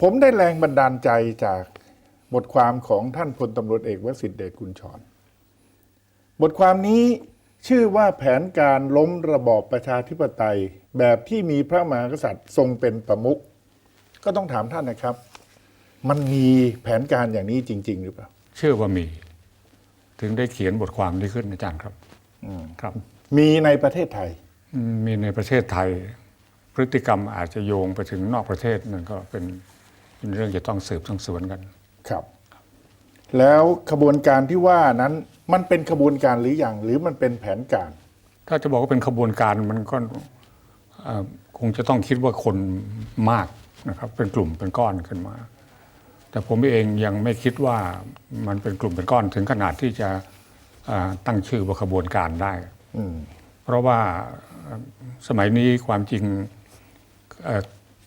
ผมได้แรงบันดาลใจจากบทความของท่านพลตำรวจเอกวสิทธิเดชกุลชร บทความนี้ชื่อว่าแผนการล้มระบอบประชาธิปไตย แบบที่มีพระมหากษัตริย์ทรงเป็นประมุขก็ต้องถามท่านนะครับ มันมีแผนการอย่างนี้จริง ๆ หรือเปล่า เชื่อว่ามี ถึงได้เขียนบทความนี้ขึ้นอาจารย์ครับครับ มีในประเทศไทยอืมมีในประเทศไทย พฤติกรรมอาจจะโยงไปถึงนอกประเทศนั่นก็เป็น เป็นเรื่องจะต้องสืบต้องสวนกัน ครับ แล้วขบวนการที่ว่านั้นมันเป็นขบวนการหรืออยังหรือมันเป็นแผนการ ถ้าจะบอกว่าเป็นขบวนการมันก็เอ่อคงจะต้องคิดว่าคนมากนะครับ เป็นกลุ่มเป็นก้อนขึ้นมา แต่ผมเองยังไม่คิดว่ามันเป็นกลุ่มเป็นก้อนถึงขนาดที่จะเอ่อตั้งชื่อว่าขบวนการได้ อืม เพราะว่าเอ่อสมัยนี้ความจริงเอ่อ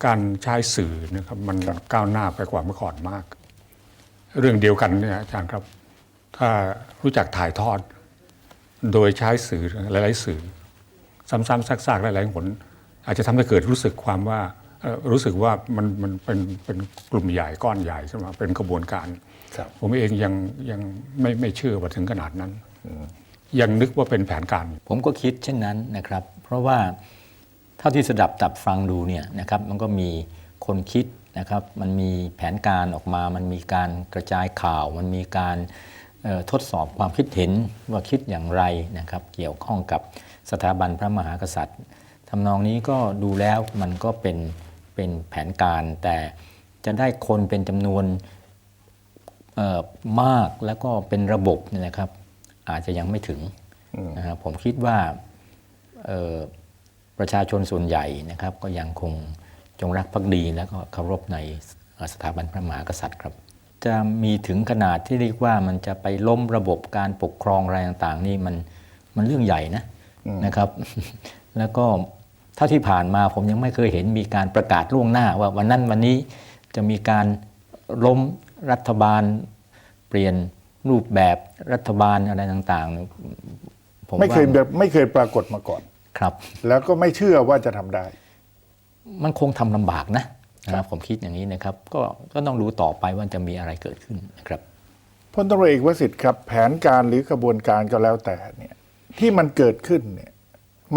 การใช้สื่อนะครับมันก้าวหน้าไปกว่าเมื่อก่อนมาก เรื่องเดียวกันเนี่ยอาจารย์ครับ ถ้ารู้จักถ่ายทอด โดยใช้สื่อหลาย ๆ สื่อ ซ้ำๆซากๆหลายๆหนอาจจะทำให้เกิดรู้สึกความว่าเอ่อรู้สึกว่ามันมันเป็นเป็นกลุ่มใหญ่ก้อนใหญ่ขึ้นมาเป็นกระบวนการครับผมเองยังยังไม่ไม่เชื่อว่าถึงขนาดนั้น ยังนึกว่าเป็นแผนการ ผมก็คิดเช่นนั้นนะครับ เพราะว่า เท่าที่สดับตับฟังดูเนี่ยนะครับมันก็มีคนคิดนะครับมันมีแผนการออกมา มันมีการกระจายข่าว มันมีการทดสอบความคิดเห็นว่าคิดอย่างไรนะครับเกี่ยวข้องกับสถาบันพระมหากษัตริย์ทำนองนี้ก็ดูแล้วมันก็เป็นเป็นแผนการ แต่จะได้คนเป็นจำนวนมากแล้วก็เป็นระบบนะครับ อาจจะยังไม่ถึงนะครับผมคิดว่า ประชาชนส่วนใหญ่นะครับ ก็ยังคงจงรักภักดีแล้วก็เคารพในสถาบันพระมหากษัตริย์ครับ จะมีถึงขนาดที่เรียกว่ามันจะไปล้มระบบการปกครองอะไรต่างๆ นี่มันมันเรื่องใหญ่นะนะครับ แล้วก็เท่าที่ผ่านมาผมยังไม่เคยเห็นมีการประกาศล่วงหน้าว่าวันนั้นวันนี้จะมีการล้มรัฐบาล เปลี่ยนรูปแบบรัฐบาลอะไรต่างๆผมไม่เคยว่าแบบไม่เคยปรากฏมาก่อน ครับ แล้วก็ไม่เชื่อว่าจะทำได้ มันคงทำลำบากนะนะครับผมคิดอย่างนี้นะครับ ก็ก็ต้องรู้ต่อไปว่าจะมีอะไรเกิดขึ้นนะครับพลตำรวจเอกวสิทธิ์ครับ แผนการหรือขบวนการก็แล้วแต่เนี่ยที่มันเกิดขึ้นเนี่ย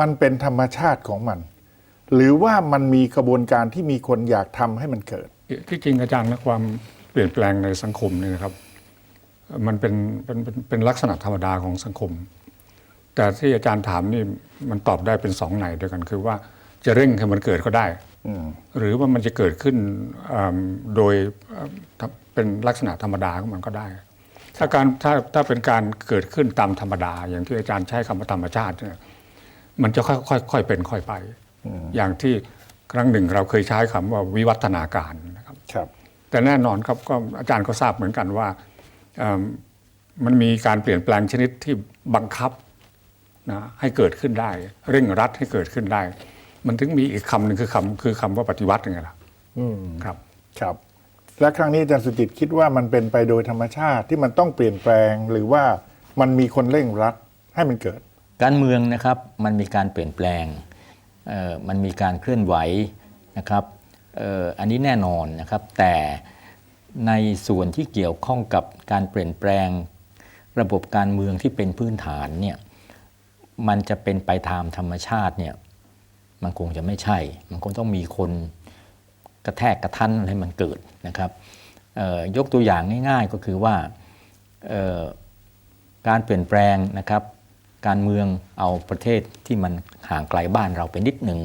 มันเป็นธรรมชาติของมัน หรือว่ามันมีขบวนการที่มีคนอยากทำให้มันเกิด ที่จริงอาจารย์นะความเปลี่ยนแปลงในสังคมเนี่ยนะครับ มันเป็นเป็นเป็นเป็นลักษณะธรรมดาของสังคม แต่ที่อาจารย์ถามนี่มันตอบได้เป็นสองในด้วยกันคือว่าจะเร่งให้มันเกิดก็ได้อืมหรือว่ามันจะเกิดขึ้นอ่าโดยเอ่อเป็นลักษณะธรรมดาของมันก็ได้ ถ้าการถ้าถ้าเป็นการเกิดขึ้นตามธรรมดา อย่างที่อาจารย์ใช้คำว่าธรรมชาติเนี่ยมันจะค่อยค่อยค่อยเป็นค่อยไป อย่างที่ครั้งหนึ่งเราเคยใช้คำว่าวิวัฒนาการนะครับครับ แต่แน่นอนครับก็อาจารย์ก็ทราบเหมือนกันว่าเอิ่มมันมีการเปลี่ยนแปลงชนิดที่บังคับ นะให้เกิดขึ้นได้ เร่งรัดให้เกิดขึ้นได้ มันถึงมีอีกคำหนึ่งคือคำคือคำว่าปฏิวัติยังไงล่ะอืมครับครับ และครั้งนี้อาจารย์สุจิตคิดว่ามันเป็นไปโดยธรรมชาติที่มันต้องเปลี่ยนแปลงหรือว่ามันมีคนเร่งรัดให้มันเกิด การเมืองนะครับมันมีการเปลี่ยนแปลงเอ่อมันมีการเคลื่อนไหวนะครับเอ่ออันนี้แน่นอนนะครับแต่ในส่วนที่เกี่ยวข้องกับการเปลี่ยนแปลง ระบบการเมืองที่เป็นพื้นฐานเนี่ย มันจะเป็นไปตามธรรมชาติเนี่ยมันคงจะไม่ใช่ มันคงต้องมีคนกระแทกกระทันให้มันเกิดนะครับเอ่อยกตัวอย่างง่าย ๆก็คือว่าเอ่อการเปลี่ยนแปลงนะครับการเมืองเอาประเทศที่มันห่างไกลบ้านเราไปนิดหนึ่ง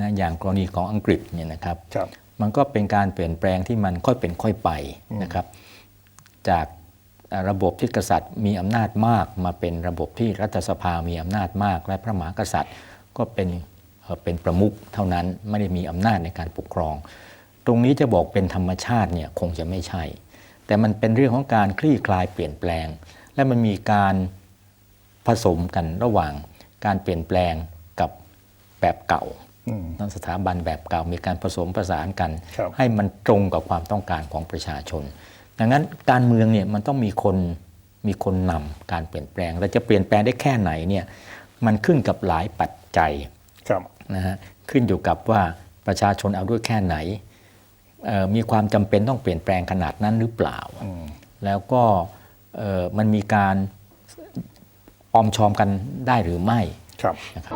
นะอย่างกรณีของอังกฤษเนี่ยนะครับครับมันก็เป็นการเปลี่ยนแปลงที่มันค่อยเป็นค่อยไปนะครับ จากเอ่อ ระบบที่กษัตริย์มีอำนาจมาก มาเป็นระบบที่รัฐสภามีอำนาจมาก และพระมหากษัตริย์ก็เป็นเอ่อเป็นประมุขเท่านั้นไม่ได้มีอำนาจในการปกครอง ตรงนี้จะบอกเป็นธรรมชาติเนี่ยคงจะไม่ใช่ แต่มันเป็นเรื่องของการคลี่คลายเปลี่ยนแปลง และมันมีการผสมกันระหว่างการเปลี่ยนแปลงกับแบบเก่าอืมสถาบันแบบเก่ามีการผสมผสานกันครับให้มันตรงกับความต้องการของประชาชน ดังนั้นการเมืองเนี่ยมันต้องมีคนมีคนนำการเปลี่ยนแปลงและจะเปลี่ยนแปลงได้แค่ไหนเนี่ยมันขึ้นกับหลายปัจจัยครับนะฮะขึ้นอยู่กับว่าประชาชนเอาด้วยแค่ไหนเอ่อมีความจำเป็นต้องเปลี่ยนแปลงขนาดนั้นหรือเปล่า แล้วก็เอ่อมันมีการออมชอมกันได้หรือไม่ครับนะครับ